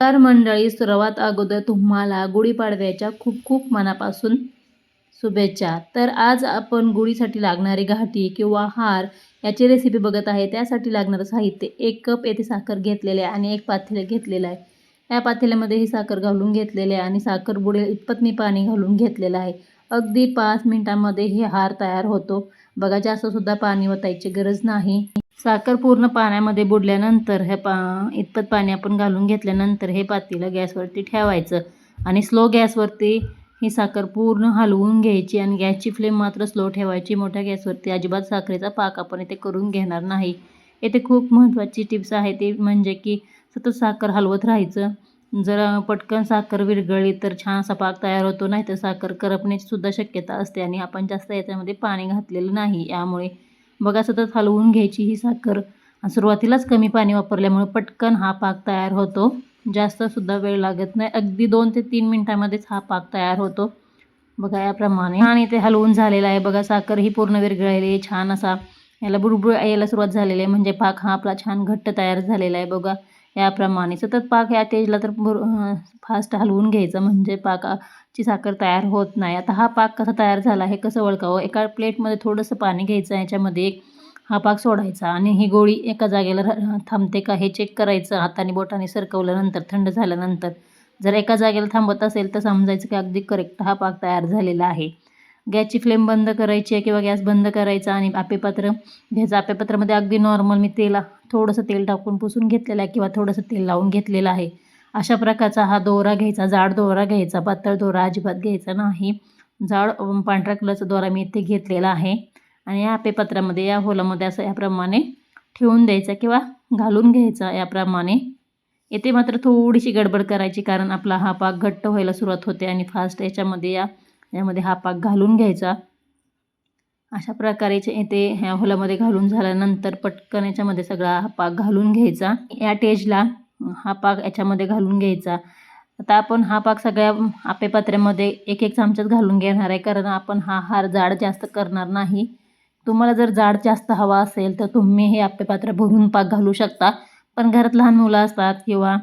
तर मंडळी सर्वात अगोदर तुम्हाला गुढीपाडव्याच्या खूप खूप मनापासून शुभेच्छा. तर आज आपण गुढीसाठी लागणारी घाटी किंवा हार याची रेसिपी बघत आहे. त्यासाठी लागणारं साहित्य एक कप येथे साखर घेतलेले आहे आणि एक पातेलं घेतलेलं आहे. या पातेल्यामध्ये ही साखर घालून घेतलेले आहे आणि साखर बुडेल इतपत मी पाणी घालून घेतलेलं आहे. अगदी पाच मिनिटांमध्ये हे हार तयार होतो. बघा जास्तसुद्धा पाणी ओतायची गरज नाही. साखर पूर्ण पाण्यामध्ये बुडल्यानंतर हे पा इतपत पाणी आपण घालून घेतल्यानंतर हे पातीला गॅसवरती ठेवायचं. आणि स्लो गॅसवरती ही साखर पूर्ण हलवून घ्यायची आणि गॅसची फ्लेम मात्र स्लो ठेवायची. मोठ्या गॅसवरती अजिबात साखरेचा पाक आपण इथे करून घेणार नाही. येथे खूप महत्त्वाची टिप्स आहे ती म्हणजे की सतत साखर हलवत राहायचं. जर पटकन साखर विरघळली तर छान असा पाक तयार होतो नाही तर साखर करपण्याची सुद्धा शक्यता असते आणि आपण जास्त याच्यामध्ये पाणी घातलेलं नाही. यामुळे बघा सतत हलवून घ्यायची ही साखर. सुरुवातीलाच कमी पाणी वापरल्यामुळे पटकन हा पाक तयार होतो. जास्तसुद्धा वेळ लागत नाही. अगदी दोन ते तीन मिनटामध्येच हा पाक तयार होतो. बघा याप्रमाणे आणि ते हलवून झालेला आहे. बघा साखर ही पूर्ण विरघळलेली आहे. छान असा याला बुडबुड यायला सुरुवात झालेली आहे. म्हणजे पाक हा आपला छान घट्ट तयार झालेला आहे. बघा याप्रमाणे. सतत पाक या तेजला तर भर फास्ट हलवून घ्यायचं. म्हणजे पाकाची साखर तयार होत नाही. आता हा पाक कसा तयार झाला हे कसं ओळखावं एका प्लेटमध्ये थोडंसं पाणी घ्यायचं याच्यामध्ये एक हा पाक सोडायचा. आणि ही गोळी एका जागेला थांबते का हे चेक करायचं. हाताने बोटाने सरकवल्यानंतर थंड झाल्यानंतर. जर एका जागेला थांबत असेल तर समजायचं की अगदी करेक्ट हा पाक तयार झालेला आहे. गॅसची फ्लेम बंद करायची आहे किंवा गॅस बंद करायचा आणि आपेपात्र घ्यायचं. आपेपात्रामध्ये अगदी नॉर्मल मी तेला थोडंसं तेल टाकून पुसून घेतलेलं आहे किंवा थोडंसं तेल लावून घेतलेलं आहे. अशा प्रकारचा हा दोरा घ्यायचा जाड दोरा घ्यायचा पातळ दोरा अजिबात घ्यायचा नाही. जाड पांढऱ्या कलरचा दोरा मी इथे घेतलेला आहे. आणि या आपेपत्रामध्ये या होलामध्ये असं याप्रमाणे ठेवून द्यायचा किंवा घालून घ्यायचा याप्रमाणे. येथे मात्र थोडीशी गडबड करायची कारण आपला हा पाक घट्ट व्हायला सुरुवात होते आणि फास्ट याच्यामध्ये या यामध्ये हा पाक घालून घ्यायचा. अशा प्रकारेचे येथे ह्या होलामध्ये घालून झाल्यानंतर पटकन याच्यामध्ये सगळा हा पाक घालून घ्यायचा. या टेजला हा पाक याच्यामध्ये घालून घ्यायचा. आता आपण हा पाक सगळ्या आपेपात्र्यामध्ये एक एक चमचाच घालून घेणार आहे. कारण आपण हा हार जाड जास्त करणार नाही. तुम्हाला जर जाड जास्त हवा असेल तर तुम्ही हे आपेपात्र भरून पाक घालू शकता. पण घरात लहान मुलं असतात किंवा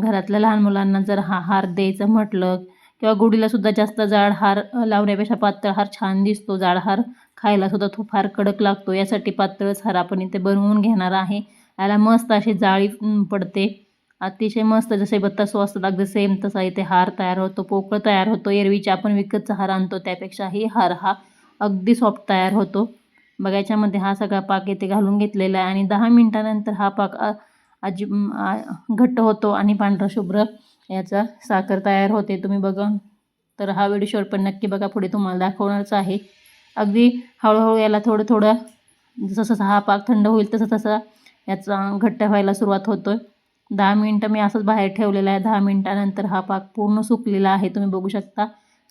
घरातल्या लहान मुलांना जर हा हार द्यायचं म्हटलं किंवा गुढीलासुद्धा जास्त जाड हार लावण्यापेक्षा पातळ हार छान दिसतो. जाड हार खायलासुद्धा तो फार कडक लागतो. यासाठी पातळच हार आपण इथे बनवून घेणार आहे. याला मस्त अशी जाळी पडते. अतिशय मस्त जसे बत्तासो असतात अगदी सेम तसा इथे हार तयार होतो. पोकळ तयार होतो. एरवीचे आपण विकतचा हार आणतो. त्यापेक्षाही हार हा अगदी सॉफ्ट तयार होतो. बघा याच्यामध्ये हा सगळा पाक इथे घालून घेतलेला आहे. आणि दहा मिनटानंतर हा पाक अजि घट्ट होतो आणि पांढरा शुभ्र याचा साखर तयार होते तुम्ही बघा. तर हा व्हिडिओ शॉर्ट पण नक्की बघा पुढे तुम्हाला दाखवणारच आहे. अगदी हळूहळू याला थोडं थोडं जसं जसं हा पाक थंड होईल तसं तसा याचा घट्ट व्हायला सुरुवात होतो दहा मिनटं मी असंच बाहेर ठेवलेला आहे. दहा मिनटानंतर हा पाक पूर्ण सुकलेला आहे तुम्ही बघू शकता.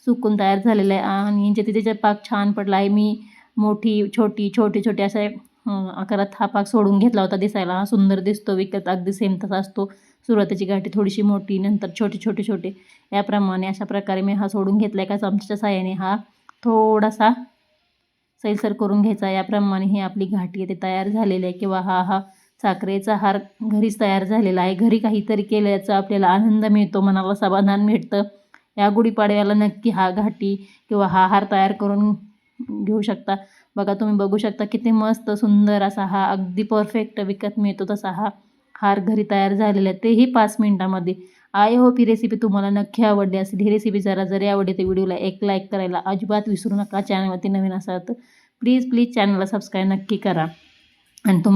सुकून तयार झालेला आहे आणि जे तिथे पाक छान पडला आहे मी मोठी छोटी छोटी छोटी असे आकारात हा पाक सोडून घेतला होता दिसायला. हा सुंदर दिसतो विकत अगदी सेम तसा असतो. सुरुवातीची गाठी थोडीशी मोठी नंतर छोटे छोटे छोटे. याप्रमाणे अशा प्रकारे मी हा सोडून घेतला आहे का चमच्याच्या साह्याने हा थोडासा सैलसर करून घ्यायचा. याप्रमाणे ही आपली घाटी येते तयार झालेली आहे किंवा हा हा साखरेचा हार घरीच तयार झालेला आहे. घरी काहीतरी केल्याचा आपल्याला आनंद मिळतो मनाला समाधान मिळतं. या गुढीपाडव्याला नक्की हा घाटी किंवा हा हार तयार करून घेऊ शकता. बघा तुम्ही बघू शकता किती मस्त सुंदर असा हा अगदी परफेक्ट विकत मिळतो तसा हा हार घरी तयार झालेले आहेत. तेही पाच मिनटामध्ये. आय होप ही रेसिपी तुम्हाला नक्की आवडली असेल. ही रेसिपी जरा जरी आवडली तर व्हिडिओला एक लाईक करायला अजिबात विसरू नका. चॅनलवरती नवीन असाल तर प्लीज प्लीज चॅनलला सबस्क्राईब नक्की करा. आणि तुम